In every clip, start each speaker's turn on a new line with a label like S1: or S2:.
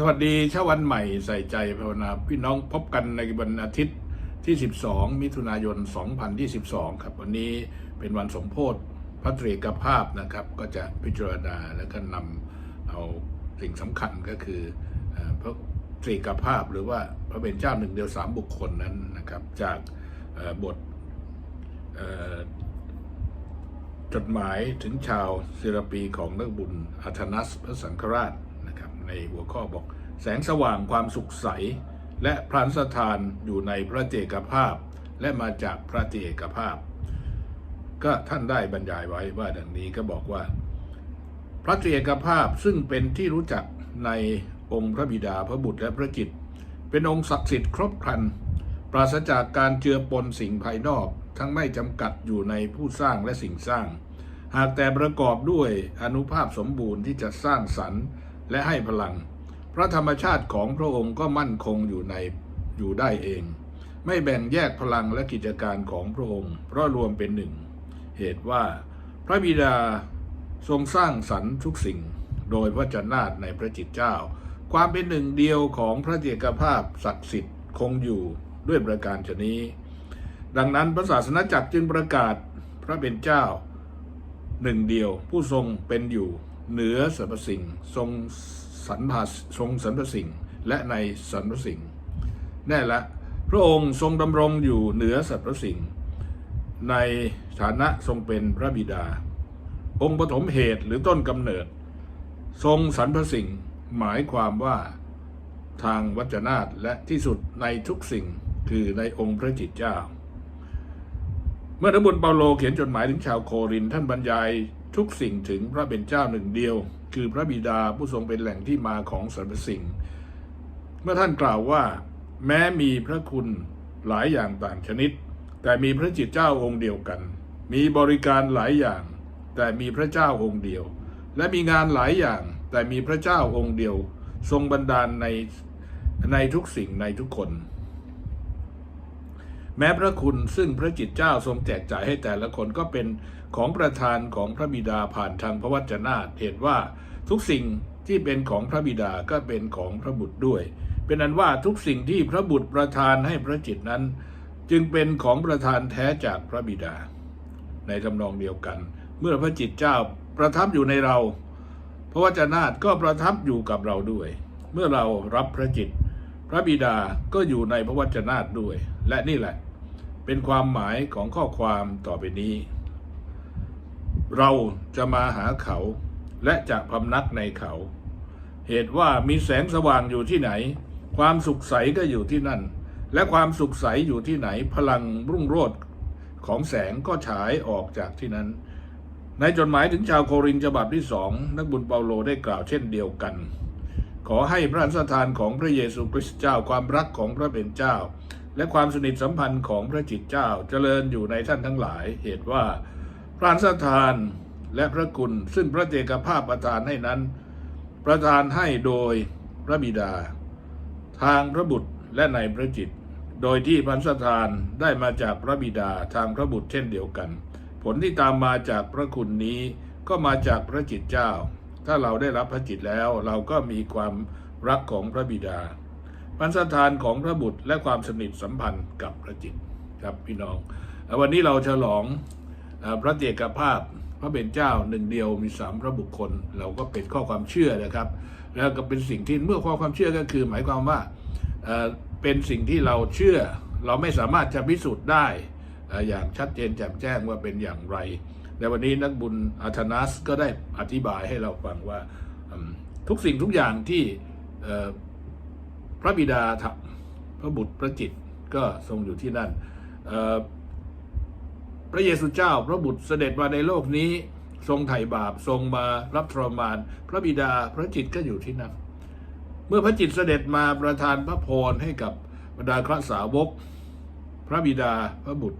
S1: สวัสดีเช้าวันใหม่ใส่ใจภาวนาพี่น้องพบกันในวันอาทิตย์ที่ 12 มิถุนายน 2022 ครับ วันนี้เป็นวันสมโพธิพระตรีกภาพนะครับ ก็จะพิจารณาแล้วก็นำเอาสิ่งสำคัญก็คือพระตรีกภาพหรือว่าพระเป็นเจ้าหนึ่งเดียวสามบุคคลนั้นนะครับ จากบทจดหมายถึงชาวศิลปีของนักบุญอัธนัสพระสังฆราช ในหัวข้อบอก แสงสว่างความสุขใส และพระสถานอยู่ในพระเจกภาพ และมาจากพระเจกภาพ ก็ท่านได้บรรยายไว้ว่าดังนี้ก็บอกว่า พระเจกภาพซึ่งเป็นที่รู้จักในองค์พระบิดาพระบุตรและพระจิต เป็นองค์ศักดิ์สิทธิ์ครบครัน ปราศจากการเจือปนสิ่งภายนอก ทั้งไม่จำกัดอยู่ในผู้สร้างและสิ่งสร้างหากแต่ประกอบด้วยอนุภาพสมบูรณ์ที่จะสร้างสรรค์ และให้พลัง พระธรรมชาติของพระองค์ก็มั่นคงอยู่ในอยู่ได้เอง ไม่แบ่งแยกพลังและกิจการของพระองค์ เพราะรวมเป็นหนึ่ง เหตุว่า พระบิดาทรงสร้างสรรค์ทุกสิ่ง โดยพระจันนาตในพระจิตเจ้า ความเป็นหนึ่งเดียวของพระเจกภาพศักดิ์สิทธิ์คงอยู่ด้วยประการชนี้ ดังนั้นพระศาสนาจักรจึงประกาศพระเป็นเจ้าหนึ่งเดียวผู้ทรงเป็นอยู่ เหนือสรรพสิ่งทรงสรรพาทรงสรรพสิ่ง และในสรรพสิ่งแน่ละพระองค์ทรงดำรงอยู่เหนือสรรพสิ่ง ในฐานะทรงเป็นพระบิดา องค์ปฐมเหตุหรือต้นกำเนิด ทรงสรรพสิ่ง หมายความว่าทางวัจนาตและที่สุดในทุกสิ่งคือในองค์พระจิตเจ้า เมื่อนบุญเปาโลเขียนจดหมายถึงชาวโครินธ์ท่านบรรยาย ทุกสิ่งถึงพระเป็นเจ้าหนึ่งเดียว คือพระบิดาผู้ทรงเป็นแหล่งที่มาของสรรพสิ่ง เมื่อท่านกล่าวว่า แม้มีพระคุณหลายอย่างต่างชนิด แต่มีพระจิตเจ้าองค์เดียวกัน มีบริการหลายอย่าง แต่มีพระเจ้าองค์เดียว และมีงานหลายอย่าง แต่มีพระเจ้าองค์เดียว ทรงบันดาลในในทุกสิ่งในทุกคน แม้พระคุณซึ่งพระจิตเจ้าทรงแจกจ่ายให้แต่ละคนก็เป็นของประธานของพระบิดาผ่านทางพระวจนะเหตุว่าทุกสิ่งที่เป็นของพระบิดาก็เป็นของพระบุตรด้วย เป็นอันว่าทุกสิ่งที่พระบุตรประทานให้พระจิตนั้น จึงเป็นของประธานแท้จากพระบิดา ในทำนองเดียวกัน เมื่อพระจิตเจ้าประทับอยู่ในเรา พระวจนะก็ประทับอยู่กับเราด้วย เมื่อเรารับพระจิต พระบิดาก็อยู่ในพระวจนะด้วย และนี่แหละ เป็นความหมายของข้อความต่อไปนี้ เราจะมาหาเขาและจะพำนักในเขา เหตุว่ามีแสงสว่างอยู่ที่ไหน ความสุขใสก็อยู่ที่นั่น และความสุขใสอยู่ที่ไหนพลังรุ่งโรจน์ของแสงก็ฉายออกจากที่นั้น ในจดหมายถึงชาวโครินธ์ฉบับที่สองนักบุญเปาโลได้กล่าวเช่นเดียวกัน ขอให้พระสถานของพระเยซูคริสต์เจ้าความรักของพระเป็นเจ้า และความสนิทสัมพันธ์ของพระจิตเจ้าเจริญอยู่ในท่านทั้งหลาย เหตุว่าพระสถานและพระคุณซึ่งพระเจกภาพประทานให้นั้น ประทานให้โดยพระบิดา ทางพระบุตรและในพระจิต โดยที่พันสถานได้มาจากพระบิดาทางพระบุตรเช่นเดียวกัน ผลที่ตามมาจากพระคุณนี้ก็มาจากพระจิตเจ้า ถ้าเราได้รับพระจิตแล้วเราก็มีความรักของพระบิดา พันสถานของพระบุตรและความสนิทสัมพันธ์กับพระจิตครับพี่น้อง วันนี้เราฉลองพระเจกภาพพระเป็นเจ้าหนึ่งเดียวมีสามพระบุคคล เราก็เป็นข้อความเชื่อนะครับ แล้วก็เป็นสิ่งที่เมื่อข้อความเชื่อก็คือ หมายความว่าเป็นสิ่งที่เราเชื่อ เราไม่สามารถจะพิสูจน์ได้อย่างชัดเจนแจ่มแจ้งว่าเป็นอย่างไรในวันนี้นักบุญอาธนัสก็ได้อธิบายให้เราฟังว่าทุกสิ่งทุกอย่างที่ พระบิดาพระบุตรพระจิตก็ทรงอยู่ที่นั่นพระเยซูเจ้าพระบุตรเสด็จมาในโลกนี้ ทรงไถ่บาปทรงมารับทรมาน พระบิดาพระจิตก็อยู่ที่นั่นเมื่อพระจิตเสด็จมาประทานพระพรให้กับบรรดาครสาวก พระบิดาพระบุตร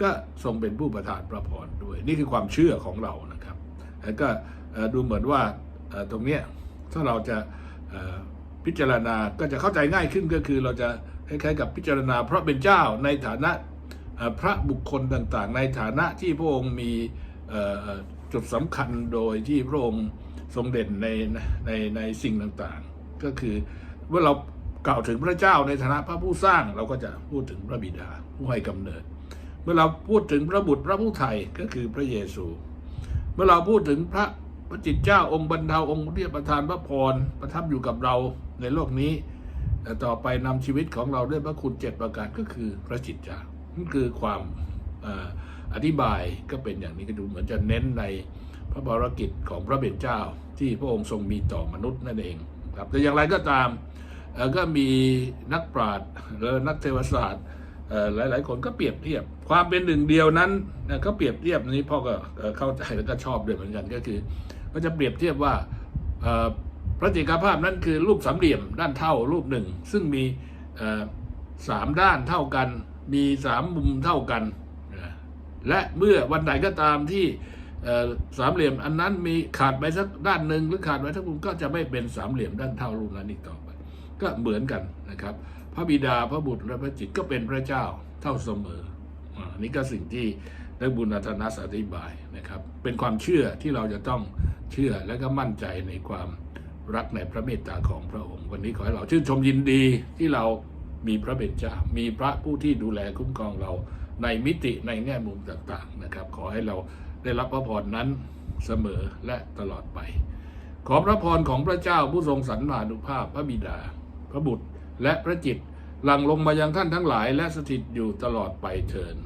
S1: ก็ทรงเป็นผู้ประทานพระพรด้วย นี่คือความเชื่อของเรานะครับ แล้วก็ดูเหมือนว่าตรงนี้ถ้าเราจะ พิจารณาก็จะเข้าใจง่ายขึ้นก็คือเราจะคล้ายๆกับพิจารณาพระเป็นเจ้าในฐานะพระบุคคลต่างๆ ในฐานะที่พระองค์มีจุดสำคัญโดยที่พระองค์ทรงเด่นในในในสิ่งต่างๆ ก็คือเมื่อเรากล่าวถึงพระเจ้าในฐานะพระผู้สร้างเราก็จะพูดถึงพระบิดาผู้ให้กำเนิด เมื่อเราพูดถึงพระบุตรพระผู้ไถ่ก็คือพระเยซู เมื่อเราพูดถึงพระพระจิตเจ้าองค์บรรเทาองค์ที่ประทานพระพรประทับอยู่กับเรา ในโลกนี้แต่ต่อไปนำชีวิตของเราด้วยพระคุณเจ็ดประการก็คือพระจิตจ้านั่นคือความอธิบายก็เป็นอย่างนี้ก็ดูเหมือนจะเน้นในพระบรกิจของพระเบญเจ้าที่พระองค์ทรงมีต่อมนุษย์นั่นเองครับแต่อย่างไรก็ตามก็มีนักปราชญ์และนักเทวศาสตร์หลาย ๆ คนก็เปรียบเทียบ ความเป็นหนึ่งเดียวนั้นนะเปรียบเทียบนี้พ่อก็เข้าใจแล้วก็ชอบด้วยเหมือนกันก็คือ ก็จะเปรียบเทียบว่า พระจิกภาพนั้นคือรูปสามเหลี่ยมด้านเท่ารูปหนึ่ง ซึ่งมีสามด้านเท่ากัน มีสามมุมเท่ากัน และเมื่อวันไหนก็ตามที่สามเหลี่ยมอันนั้นมีขาดไปสักด้านหนึ่งหรือขาดไปสักมุมก็จะไม่เป็นสามเหลี่ยมด้านเท่ารูปนั้นอีกต่อไป ก็เหมือนกันนะครับ พระบิดาพระบุตรและพระจิตก็เป็นพระเจ้าเท่าเสมออนี่ก็สิ่งที่นักบุญอัธนัสอธิบายนะครับ เป็นความเชื่อที่เราจะต้องเชื่อและก็มั่นใจในความ รักในพระเมตตาของพระองค์ วันนี้ขอให้เราชื่นชมยินดีที่เรามีพระเบญจามีพระผู้ที่ดูแลคุ้มครองเราในมิติในแง่มุมต่างๆนะครับ ขอให้เราได้รับพระพรนั้นเสมอและตลอดไป ขอพระพรของพระเจ้าผู้ทรงสรรมานุภาพพระบิดา พระบุตรและพระจิตหลั่งลงมายังท่านทั้งหลาย และสถิตอยู่ตลอดไปเถิน